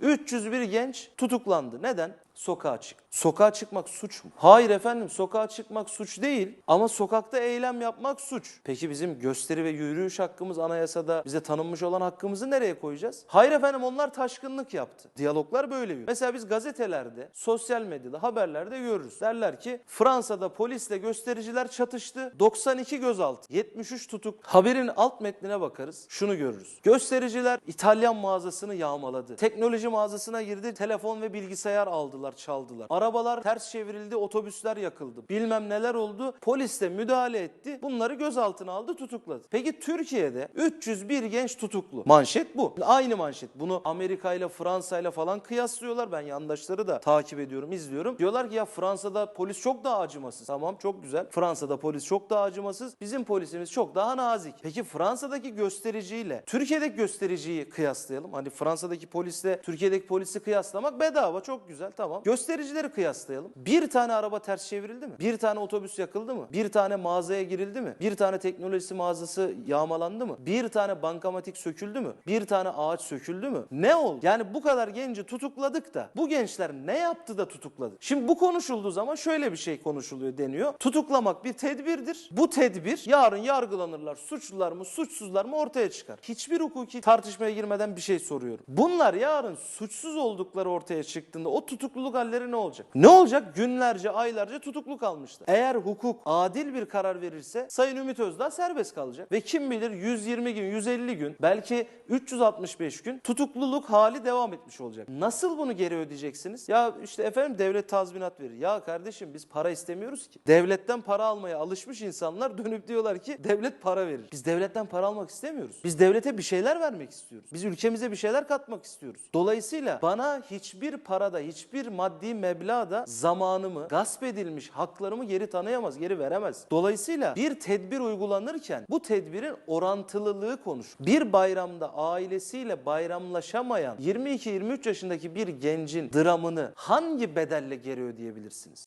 301 genç tutuklandı. Neden? Sokağa çık. Sokağa çıkmak suç mu? Hayır efendim sokağa çıkmak suç değil ama sokakta eylem yapmak suç. Peki bizim gösteri ve yürüyüş hakkımız anayasada bize tanınmış olan hakkımızı nereye koyacağız? Hayır efendim onlar taşkınlık yaptı. Diyaloglar böyle yürüyor. Mesela biz gazetelerde, sosyal medyada, haberlerde görürüz. Derler ki Fransa'da polisle göstericiler çatıştı. 92 gözaltı, 73 tutuk. Haberin alt metnine bakarız. Şunu görürüz. Göstericiler İtalyan mağazasını yağmaladı. Teknoloji mağazasına girdi. Telefon ve bilgisayar aldılar, çaldılar. Arabalar ters çevrildi, otobüsler yakıldı. Bilmem neler oldu. Polis de müdahale etti. Bunları gözaltına aldı, tutukladı. Peki Türkiye'de 301 genç tutuklu. Manşet bu. Aynı manşet. Bunu Amerika ile Fransa ile falan kıyaslıyorlar. Ben yandaşları da takip ediyorum, izliyorum. Diyorlar ki ya Fransa'da polis çok daha acımasız. Tamam çok güzel. Fransa'da polis çok daha acımasız. Bizim polisimiz çok daha nazik. Peki Fransa'daki göstericiyle Türkiye'deki göstericiyi kıyaslayalım. Hani Fransa'daki polisle Türkiye'deki polisi kıyaslamak bedava. Çok güzel tamam. Göstericileri kıyaslayalım. Bir tane araba ters çevrildi mi? Bir tane otobüs yakıldı mı? Bir tane mağazaya girildi mi? Bir tane teknolojisi mağazası yağmalandı mı? Bir tane bankamatik söküldü mü? Bir tane ağaç söküldü mü? Ne oldu? Yani bu kadar genci tutukladık da bu gençler ne yaptı da tutukladı? Şimdi bu konuşulduğu zaman şöyle bir şey konuşuluyor deniyor. Tutuklamak bir tedbirdir. Bu tedbir yarın yargılanırlar. Suçlular mı suçsuzlar mı ortaya çıkar. Hiçbir hukuki tartışmaya girmeden bir şey soruyorum. Bunlar yarın suçsuz oldukları ortaya çıktığında o tutukluluk halleri ne olacak? Ne olacak? Günlerce, aylarca tutuklu kalmışlar. Eğer hukuk adil bir karar verirse Sayın Ümit Özdağ serbest kalacak. Ve kim bilir 120 gün, 150 gün, belki 365 gün tutukluluk hali devam etmiş olacak. Nasıl bunu geri ödeyeceksiniz? Ya işte efendim devlet tazminat verir. Ya kardeşim biz para istemiyoruz ki. Devletten para almaya alışmış insanlar dönüp diyorlar ki devlet para verir. Biz devletten para almak istemiyoruz. Biz devlete bir şeyler vermek istiyoruz. Biz ülkemize bir şeyler katmak istiyoruz. Dolayısıyla bana hiçbir parada, hiçbir maddi meblağda zamanımı, gasp edilmiş haklarımı geri tanıyamaz, geri veremez. Dolayısıyla bir tedbir uygulanırken bu tedbirin orantılılığı konuş. Bir bayramda ailesiyle bayramlaşamayan 22-23 yaşındaki bir gencin dramını hangi bedelle geri ödeyebilirsiniz?